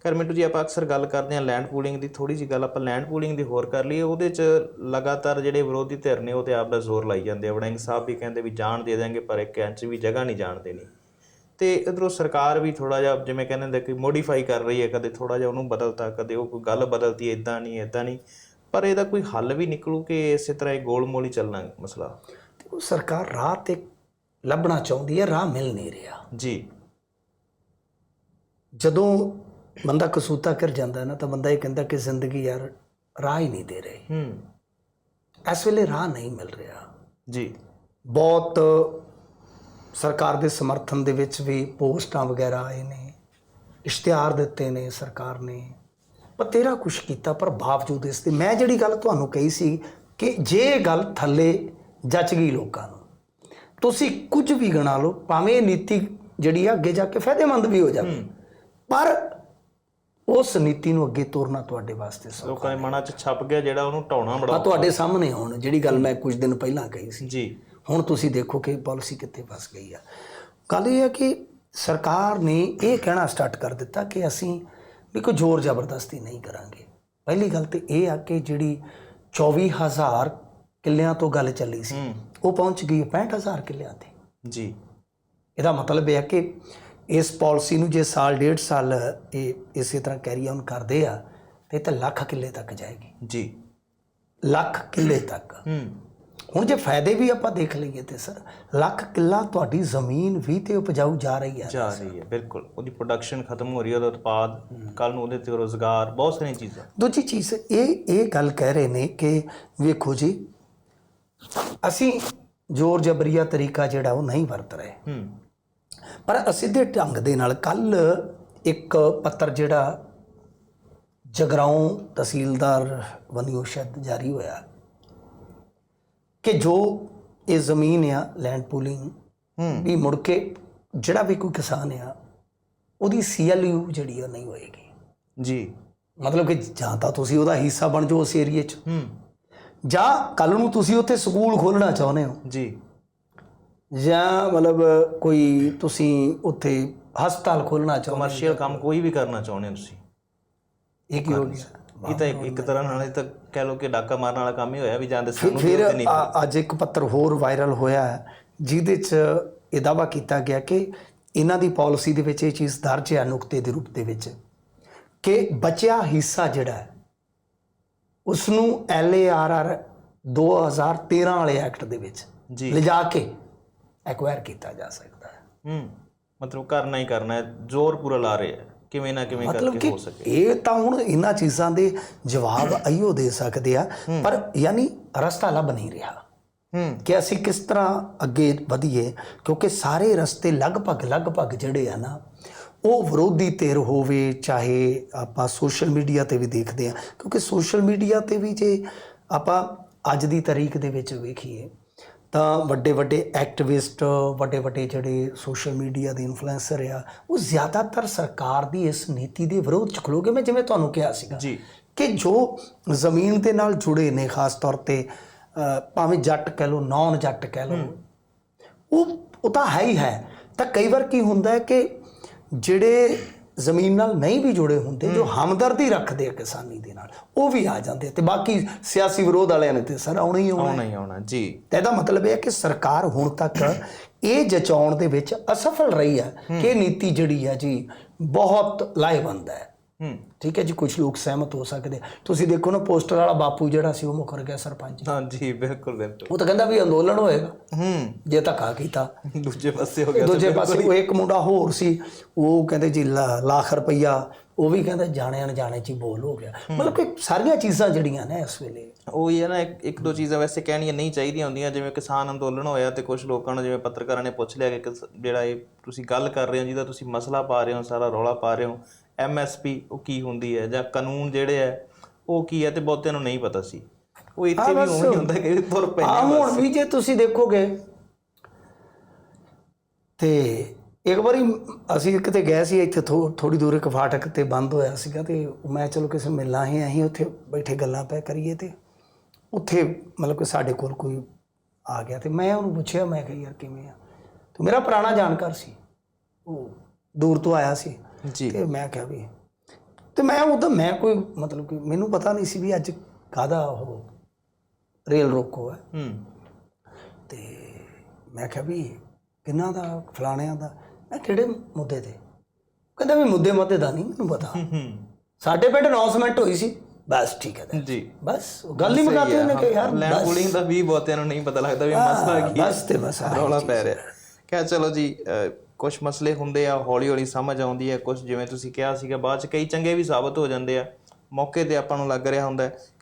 ਕਰ ਮਿੰਟੂ ਜੀ ਆਪਾਂ ਅਕਸਰ ਗੱਲ ਕਰਦੇ ਹਾਂ ਲੈਂਡ ਪੂਲਿੰਗ ਦੀ ਥੋੜੀ ਜੀ ਗੱਲ ਆਪਾਂ ਲੈਂਡ ਪੂਲਿੰਗ ਦੀ ਹੋਰ ਕਰ ਲਈਏ। ਉਹਦੇ 'ਚ ਲਗਾਤਾਰ ਜਿਹੜੇ ਵਿਰੋਧੀ ਧਿਰ ਨੇ ਉਹ ਤੇ ਆਪ ਦਾ ਜ਼ੋਰ ਲਾਈ ਜਾਂਦੇ ਆ। ਵੜਿੰਗ ਸਾਹਿਬ ਵੀ ਕਹਿੰਦੇ ਵੀ ਜਾਣ ਦੇ ਦੇਣਗੇ ਪਰ ਇੱਕ ਇੰਚ ਵੀ ਜਗ੍ਹਾ ਨਹੀਂ ਜਾਣ ਦੇਣੀ। ਤੇ ਇਧਰੋਂ ਸਰਕਾਰ ਵੀ ਥੋੜਾ ਜਿਹਾ ਜਿਵੇਂ ਕਹਿੰਦੇ ਹੁੰਦੇ ਕਿ ਮੋਡੀਫਾਈ ਕਰ ਰਹੀ ਹੈ ਕਦੇ ਥੋੜਾ ਜਿਹਾ ਉਹਨੂੰ ਬਦਲਤਾ ਕਦੇ ਉਹ ਕੋਈ ਗੱਲ ਬਦਲਤੀ ਇਦਾਂ ਨਹੀਂ ਇਦਾਂ ਨਹੀਂ। ਪਰ ਇਹਦਾ ਕੋਈ ਹੱਲ ਵੀ ਨਿਕਲੂ ਕਿ ਇਸੇ ਤਰ੍ਹਾਂ ਇਹ ਗੋਲ-ਮੋਲ ਹੀ ਚੱਲਣਾ ਮਸਲਾ? ਉਹ ਸਰਕਾਰ ਰਾਹ ਤੇ ਲੱਭਣਾ ਚਾਹੁੰਦੀ ਹੈ ਰਾਹ ਮਿਲ ਨਹੀਂ ਰਿਹਾ। ਜੀ। ਜਦੋਂ ਬੰਦਾ ਕਸੂਤਾ ਕਰ ਜਾਂਦਾ ਨਾ ਤਾਂ ਬੰਦਾ ਇਹ ਕਹਿੰਦਾ ਕਿ ਜ਼ਿੰਦਗੀ ਯਾਰ ਰਾਹ ਹੀ ਨਹੀਂ ਦੇ ਰਹੀ। ਹੂੰ। ਇਸ ਵੇਲੇ ਰਾਹ ਨਹੀਂ ਮਿਲ ਰਿਹਾ। ਜੀ। ਬਹੁਤ ਸਰਕਾਰ ਦੇ ਸਮਰਥਨ ਦੇ ਵਿੱਚ ਵੀ ਪੋਸਟਾਂ ਵਗੈਰਾ ਆਏ ਨੇ ਇਸ਼ਤਿਹਾਰ ਦਿੱਤੇ ਨੇ ਸਰਕਾਰ ਨੇ ਬਤੇਰਾ ਕੁਛ ਕੀਤਾ ਪਰ ਬਾਵਜੂਦ ਇਸ ਦੇ ਮੈਂ ਜਿਹੜੀ ਗੱਲ ਤੁਹਾਨੂੰ ਕਹੀ ਸੀ ਕਿ ਜੇ ਇਹ ਗੱਲ ਥੱਲੇ ਜੱਚ ਗਈ ਲੋਕਾਂ ਨੂੰ ਤੁਸੀਂ ਕੁਝ ਵੀ ਗਣਾ ਲਓ ਭਾਵੇਂ ਨੀਤੀ ਜਿਹੜੀ ਆ ਅੱਗੇ ਜਾ ਕੇ ਫਾਇਦੇਮੰਦ ਵੀ ਹੋ ਜਾਵੇ ਪਰ ਉਸ ਨੀਤੀ ਨੂੰ ਅੱਗੇ ਤੋਰਨਾ ਤੁਹਾਡੇ ਵਾਸਤੇ ਸੌਖਾ ਲੋਕਾਂ ਦੇ ਮਨਾਂ 'ਚ ਛਪ ਗਿਆ ਜਿਹੜਾ ਉਹਨੂੰ ਢਾਉਣਾ ਆ ਬੜਾ ਤੁਹਾਡੇ ਸਾਹਮਣੇ ਹੁਣ ਜਿਹੜੀ ਗੱਲ ਮੈਂ ਕੁਝ ਦਿਨ ਪਹਿਲਾਂ ਕਹੀ ਸੀ। ਜੀ। ਹੁਣ ਤੁਸੀਂ ਦੇਖੋ ਕਿ ਪਾਲਿਸੀ ਕਿੱਥੇ ਫਸ ਗਈ ਆ। ਗੱਲ ਇਹ ਹੈ ਕਿ ਸਰਕਾਰ ਨੇ ਇਹ ਕਹਿਣਾ ਸਟਾਰਟ ਕਰ ਦਿੱਤਾ ਕਿ ਅਸੀਂ ਵੀ ਕੋਈ ਜ਼ੋਰ ਜ਼ਬਰਦਸਤੀ ਨਹੀਂ ਕਰਾਂਗੇ। ਪਹਿਲੀ ਗੱਲ ਤੇ ਇਹ ਆ ਕਿ ਜਿਹੜੀ 24000 ਕਿੱਲਿਆਂ ਤੋਂ ਗੱਲ ਚੱਲੀ ਸੀ ਉਹ ਪਹੁੰਚ ਗਈ 65000 ਕਿੱਲਿਆਂ ਤੇ। ਜੀ। ਇਹਦਾ ਮਤਲਬ ਇਹ ਹੈ ਕਿ ਇਸ ਪਾਲਿਸੀ ਨੂੰ ਜੇ ਸਾਲ ਡੇਢ ਸਾਲ ਇਹ ਇਸੇ ਤਰ੍ਹਾਂ ਕੈਰੀ ਆਨ ਕਰਦੇ ਆ ਤੇ ਇਹ ਤਾਂ ਲੱਖ ਕਿੱਲੇ ਤੱਕ ਜਾਏਗੀ। ਜੀ। ਲੱਖ ਕਿੱਲੇ ਤੱਕ। ਹੂੰ। ਹੁਣ ਜੇ ਫਾਇਦੇ ਵੀ ਆਪਾਂ ਦੇਖ ਲਈਏ ਤੇ ਸਰ ਲੱਖ ਕਿੱਲਾ ਤੁਹਾਡੀ ਜ਼ਮੀਨ ਵੀ ਤੇ ਉਪਜਾਊ ਜਾ ਰਹੀ ਹੈ। ਜਾ ਰਹੀ ਹੈ ਬਿਲਕੁਲ। ਉਹਦੀ ਪ੍ਰੋਡਕਸ਼ਨ ਖਤਮ ਹੋ ਰਹੀ ਹੈ ਉਹਦਾ ਉਤਪਾਦ ਕੱਲ ਨੂੰ ਉਹਦੇ ਤੇ ਰੋਜ਼ਗਾਰ ਬਹੁਤ ਸਾਰੀਆਂ ਚੀਜ਼ਾਂ। ਦੂਜੀ ਚੀਜ਼ ਇਹ ਇਹ ਗੱਲ ਕਹਿ ਰਹੇ ਨੇ ਕਿ ਵੇਖੋ ਜੀ ਅਸੀਂ ਜ਼ੋਰ ਜਬਰੀਆ ਤਰੀਕਾ ਜਿਹੜਾ ਉਹ ਨਹੀਂ ਵਰਤ ਰਹੇ। ਹੂੰ। ਪਰ ਅਸਿੱਧੇ ਢੰਗ ਦੇ ਨਾਲ ਕੱਲ ਇੱਕ ਪੱਤਰ ਜਿਹੜਾ ਜਗਰਾਉਂ ਤਹਿਸੀਲਦਾਰ ਵਨਿਓ ਸ਼ਹਿਦ ਜਾਰੀ ਹੋਇਆ ਕਿ ਜੋ ਇਹ ਜ਼ਮੀਨ ਆ ਲੈਂਡ ਪੂਲਿੰਗ ਵੀ ਮੁੜ ਕੇ ਜਿਹੜਾ ਵੀ ਕੋਈ ਕਿਸਾਨ ਆ ਉਹਦੀ ਸੀਐਲਯੂ ਜਿਹੜੀ ਆ ਨਹੀਂ ਹੋਏਗੀ। ਜੀ। ਮਤਲਬ ਕਿ ਜਾਂ ਤਾਂ ਤੁਸੀਂ ਉਹਦਾ ਹਿੱਸਾ ਬਣ ਜਾਓ ਉਸ ਏਰੀਏ 'ਚ। ਹੂੰ। ਜਾਂ ਕੱਲ ਨੂੰ ਤੁਸੀਂ ਉੱਥੇ ਸਕੂਲ ਖੋਲਣਾ ਚਾਹੁੰਦੇ ਹੋ। ਜੀ। ਜਾਂ ਮਤਲਬ ਕੋਈ ਤੁਸੀਂ ਉੱਥੇ ਹਸਪਤਾਲ ਖੋਲਣਾ ਚਾਹੁੰਦੇ ਕਮਰਸ਼ੀਅਲ ਕੰਮ ਕੋਈ ਵੀ ਕਰਨਾ ਚਾਹੁੰਦੇ ਹੋ ਤੁਸੀਂ। ਇਹ ਕੀ ਹੋ ਗਿਆ? ਇਹ ਤਾਂ ਇੱਕ- ਇੱਕ ਤਰ੍ਹਾਂ ਨਾਲ ਇਹ ਤਾਂ ਕਹਿ ਲਓ ਕਿ ਡਾਕਾ ਮਾਰਨ ਵਾਲਾ ਕੰਮ ਹੀ ਹੋਇਆ ਵੀ ਜਾਂਦੇ ਸਾਨੂੰ ਫਿਰ ਅੱਜ ਇੱਕ ਪੱਤਰ ਹੋਰ ਵਾਇਰਲ ਹੋਇਆ ਹੈ, ਜਿਹਦੇ 'ਚ ਇਹ ਦਾਵਾ ਕੀਤਾ ਗਿਆ ਕਿ ਇਹਨਾਂ ਦੀ ਪਾਲਿਸੀ ਦੇ ਵਿੱਚ ਇਹ ਚੀਜ਼ ਦਰਜ ਹੈ ਨੁਕਤੇ ਦੇ ਰੂਪ ਦੇ ਵਿੱਚ ਕਿ ਬਚਿਆ ਹਿੱਸਾ ਜਿਹੜਾ ਹੈ ਉਸ ਨੂੰ ਐਲਏਆਰਆਰ 2013 ਵਾਲੇ ਐਕਟ ਦੇ ਵਿੱਚ ਲਿਜਾ ਕੇ ਐਕਵਾਇਰ ਕੀਤਾ ਜਾ ਸਕਦਾ ਹੈ। ਹੂੰ ਮਤਲਬ ਕਰਨਾ ਹੀ ਕਰਨਾ ਹੈ ਜ਼ੋਰ ਪੂਰਾ ਲਾ ਰਹੇ ਹੈ ਕਿਵੇਂ ਨਾ ਕਿਵੇਂ ਕਰਕੇ ਹੋ ਸਕੇ। ਇਹ ਤਾਂ ਹੁਣ ਇਹਨਾਂ ਚੀਜ਼ਾਂ ਦੇ ਜਵਾਬ ਅਈਓ ਦੇ ਸਕਦੇ ਆ ਪਰ ਯਾਨੀ ਰਸਤਾ ਲੱਭ ਨਹੀਂ ਰਿਹਾ। ਹੂੰ। ਕਿ ਅਸੀਂ ਕਿਸ ਤਰ੍ਹਾਂ ਅੱਗੇ ਵਧੀਏ ਕਿਉਂਕਿ ਸਾਰੇ ਰਸਤੇ ਲਗਭਗ ਲਗਭਗ ਜਿਹੜੇ ਆ ਨਾ ਉਹ ਵਿਰੋਧੀ ਧਿਰ ਹੋਵੇ ਚਾਹੇ ਆਪਾਂ ਸੋਸ਼ਲ ਮੀਡੀਆ ਤੇ ਵੀ ਦੇਖਦੇ ਆ ਕਿਉਂਕਿ ਸੋਸ਼ਲ ਮੀਡੀਆ ਤੇ ਵੀ ਜੇ ਆਪਾਂ ਅੱਜ ਦੀ ਤਾਰੀਖ ਦੇ ਵਿੱਚ ਵੇਖੀਏ ਤਾਂ ਵੱਡੇ ਵੱਡੇ ਐਕਟਿਵਿਸਟ ਵੱਡੇ ਵੱਡੇ ਜਿਹੜੇ ਸੋਸ਼ਲ ਮੀਡੀਆ ਦੇ ਇਨਫਲੂਐਂਸਰ ਆ ਉਹ ਜ਼ਿਆਦਾਤਰ ਸਰਕਾਰ ਦੀ ਇਸ ਨੀਤੀ ਦੇ ਵਿਰੋਧ ਚ ਖਲੋਗੇ ਮੈਂ ਜਿਵੇਂ ਤੁਹਾਨੂੰ ਕਿਹਾ ਸੀਗਾ ਜੀ। ਕਿ ਜੋ ਜ਼ਮੀਨ ਦੇ ਨਾਲ ਜੁੜੇ ਨੇ ਖਾਸ ਤੌਰ ਤੇ ਭਾਵੇਂ ਜੱਟ ਕਹਿ ਲਓ ਨੌਨ ਜੱਟ ਕਹਿ ਲਓ ਉਹ ਉਹ ਤਾਂ ਹੈ ਹੀ ਹੈ। ਤਾਂ ਕਈ ਵਾਰ ਕੀ ਹੁੰਦਾ ਹੈ ਕਿ ਜਿਹੜੇ ਜ਼ਮੀਨ ਨਾਲ ਨਹੀਂ ਵੀ ਜੁੜੇ ਹੁੰਦੇ ਜੋ ਹਮਦਰਦੀ ਰੱਖਦੇ ਆ ਕਿਸਾਨੀ ਦੇ ਨਾਲ ਉਹ ਵੀ ਆ ਜਾਂਦੇ ਤੇ ਬਾਕੀ ਸਿਆਸੀ ਵਿਰੋਧ ਵਾਲਿਆਂ ਨੇ ਤੇ ਸਰ ਆਉਣਾ ਹੀ ਆਉਣਾ ਆਉਣਾ ਹੀ ਆਉਣਾ ਜੀ। ਤੇ ਇਹਦਾ ਮਤਲਬ ਇਹ ਹੈ ਕਿ ਸਰਕਾਰ ਹੁਣ ਤੱਕ ਇਹ ਜਚਾਉਣ ਦੇ ਵਿੱਚ ਅਸਫਲ ਰਹੀ ਹੈ ਕਿ ਨੀਤੀ ਜਿਹੜੀ ਹੈ ਜੀ ਬਹੁਤ ਲਾਹੇਵੰਦ ਹੈ। ਹੂੰ। ਠੀਕ ਹੈ ਜੀ ਕੁਝ ਲੋਕ ਸਹਿਮਤ ਹੋ ਸਕਦੇ। ਤੁਸੀਂ ਦੇਖੋ ਨਾ ਪੋਸਟਰ ਵਾਲਾ ਬਾਪੂ ਜਿਹੜਾ ਸੀ ਉਹ ਮੁਕਰ ਗਿਆ ਸਰਪੰਚ ਹਾਂ ਜੀ ਬਿਲਕੁਲ ਬਿਲਕੁਲ। ਉਹ ਤਾਂ ਕਹਿੰਦਾ ਵੀ ਅੰਦੋਲਨ ਹੋਏਗਾ। ਹੂੰ। ਜੇ ਧੱਕਾ ਕੀਤਾ। ਦੂਜੇ ਪਾਸੇ ਹੋ ਗਿਆ ਦੂਜੇ ਪਾਸੇ ਉਹ ਇੱਕ ਮੁੰਡਾ ਹੋਰ ਸੀ ਉਹ ਕਹਿੰਦੇ ਜੀ ਲੱਖ ਰੁਪਈਆ ਉਹ ਵੀ ਕਹਿੰਦਾ ਜਾਣੇ ਅਣਜਾਣੇ ਚ ਹੀ ਬੋਲ ਹੋ ਗਿਆ। ਮਤਲਬ ਕਿ ਸਾਰੀਆਂ ਚੀਜ਼ਾਂ ਜਿਹੜੀਆਂ ਨੇ ਇਸ ਵੇਲੇ। ਉਹ ਇਹ ਨਾ ਇੱਕ ਇੱਕ ਦੋ ਚੀਜ਼ਾਂ ਵੈਸੇ ਕਹਿਣੀਆਂ ਨਹੀਂ ਚਾਹੀਦੀਆਂ ਹੁੰਦੀਆਂ ਜਿਵੇਂ ਕਿਸਾਨ ਅੰਦੋਲਨ ਹੋਇਆ ਤੇ ਕੁਝ ਲੋਕਾਂ ਨੂੰ ਜਿਵੇਂ ਪੱਤਰਕਾਰਾਂ ਨੇ ਪੁੱਛ ਲਿਆ ਕਿ ਜਿਹੜਾ ਇਹ ਤੁਸੀਂ ਗੱਲ ਕਰ ਰਹੇ ਹੋ ਜਿਹਦਾ ਤੁਸੀਂ ਮਸਲਾ ਪਾ ਰਹੇ ਹੋ ਸਾਰਾ ਰੌਲਾ ਪਾ ਰਹੇ ਹੋ ਐਮਐਸਪੀ ਉਹ ਕੀ ਹੁੰਦੀ ਹੈ ਜਾਂ ਕਾਨੂੰਨ ਜਿਹੜੇ ਹੈ ਉਹ ਕੀ ਹੈ ਤੇ ਬਹੁਤਿਆਂ ਨੂੰ ਨਹੀਂ ਪਤਾ ਸੀ। ਉਹ ਇੱਥੇ ਵੀ ਉਹੀ ਹੁੰਦਾ ਕਿ ਤੁਰ ਆ ਪੈਂਦੇ ਹੁਣ ਵੀ ਜੇ ਤੁਸੀਂ ਦੇਖੋਗੇ ਤੇ ਇੱਕ ਵਾਰੀ ਅਸੀਂ ਕਿਤੇ ਗਏ ਸੀ ਇੱਥੇ ਥੋੜੀ ਦੂਰ ਇੱਕ ਫਾਟਕ ਤੇ ਬੰਦ ਹੋਇਆ ਸੀਗਾ ਤੇ ਮੈਂ ਚਲੋ ਕਿਸੇ ਮਿਲਣਾ ਹੀ ਅਸੀਂ ਉੱਥੇ ਬੈਠੇ ਗੱਲਾਂ ਪੈ ਕਰੀਏ ਤੇ ਉੱਥੇ ਮਤਲਬ ਕਿ ਸਾਡੇ ਕੋਲ ਕੋਈ ਆ ਗਿਆ ਤੇ ਮੈਂ ਉਹਨੂੰ ਪੁੱਛਿਆ ਮੈਂ ਕਿਹਾ ਯਾਰ ਕਿਵੇਂ ਆ? ਤੇ ਮੇਰਾ ਪੁਰਾਣਾ ਜਾਣਕਾਰ ਸੀ ਉਹ ਦੂਰ ਤੋਂ ਆਇਆ ਸੀ। ਜੀ। ਤੇ ਮੈਂ ਕਿਹਾ ਵੀ ਤੇ ਮੈਂ ਉਹਦਾ ਮੈਂ ਕੋਈ ਮਤਲਬ ਕਿ ਮੈਨੂੰ ਪਤਾ ਨਹੀਂ ਸੀ ਵੀ ਅੱਜ ਕਾਦਾ ਉਹ ਰੇਲ ਰੋਕੋ ਹੈ। ਹੂੰ। ਤੇ ਮੈਂ ਕਿਹਾ ਵੀ ਕਿੰਨਾ ਦਾ ਫਲਾਣਿਆਂ ਦਾ? ਮੈਂ ਕਿਹੜੇ ਮੁੱਦੇ ਤੇ? ਕਹਿੰਦਾ ਵੀ ਮੁੱਦੇ ਮੱਦੇ ਦਾ ਨਹੀਂ ਮੈਨੂੰ ਪਤਾ। ਹੂੰ ਸਾਡੇ ਪਿੰਡ ਅਨਾਉਂਸਮੈਂਟ ਹੋਈ ਸੀ। ਬਸ ਠੀਕ ਹੈ। ਜੀ। ਬਸ ਗੱਲ ਹੀ ਮੁਕਾਤੀ ਉਹਨੇ ਕਿ ਯਾਰ ਲੈਂਡ ਪੂਲਿੰਗ ਦਾ ਵੀ ਬਹੁਤਿਆਂ ਨੂੰ ਨਹੀਂ ਪਤਾ ਲੱਗਦਾ ਵੀ ਮਸਲਾ ਕੀ ਹੈ। ਬਸ ਤੇ ਬਸ ਰੌਲਾ ਪੈ ਰਿਹਾ। ਕਿਹਾ ਚਲੋ ਜੀ ਕੁਝ ਮਸਲੇ ਹੁੰਦੇ ਆ, ਹੌਲੀ ਹੌਲੀ ਸਮਝ ਆਉਂਦੀ ਹੈ ਕੁਝ ਜਿਵੇਂ ਤੁਸੀਂ ਕਿਹਾ ਸੀਗਾ, ਬਾਅਦ ਚ ਕਈ ਚੰਗੇ ਵੀ ਸਾਬਤ ਹੋ ਜਾਂਦੇ ਆ। ਮੌਕੇ ਤੇ ਆਪਾਂ ਨੂੰ ਲੱਗ ਰਿਹਾ ਹੁੰਦਾ